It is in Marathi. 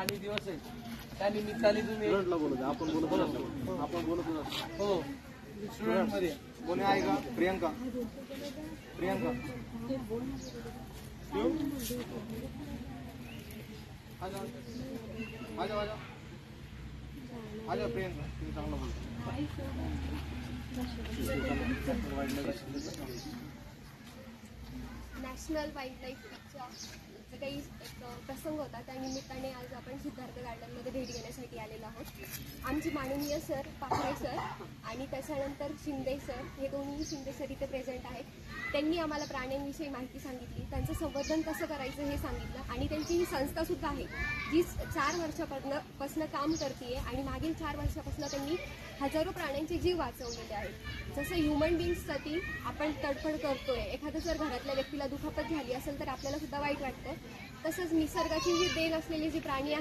दिवस आहे त्या निमित्ताने तुम्ही स्टुडंटला बोलत आपण बोलत आपण बोलत हो. स्टुडंटमध्ये कोणी आहे का? प्रियंका. प्रियंका. शिव? आजा आजा. आजा आजा. प्रियंका. तुम्ही चांगला बोलतो. नॅशनल वाईल्ड लाईफ वीकचा जो काही एक प्रसंग होता. त्या निमित्ताने आज आपण सिद्धार्थ गार्डनमध्ये भेट घेण्यासाठी आलेलो आहोत. आमचे माननीय सर पाखरे सर आणि त्याच्यानंतर शिंदे सर हे दोन्ही शिंदे सर इथे प्रेझेंट आहेत. त्यांनी आम्हाला प्राण्यांविषयी माहिती सांगितली त्यांचं संवर्धन कसं करायचं हे सांगितलं आणि त्यांची ही संस्थासुद्धा आहे जी चार वर्षापासनं पासनं काम करते आणि मागील चार वर्षापासून त्यांनी हजारो प्राण्यांचे जीव वाचवलेले आहेत. जसं ह्युमन बिंग्ससाठी आपण तडफड आहे एखादं जर घरातल्या व्यक्तीला दुखापत झाली असेल तर आपल्याला सुद्धा वाईट वाटतं. तसंच निसर्गाची जी देण असलेली जी प्राणी आहेत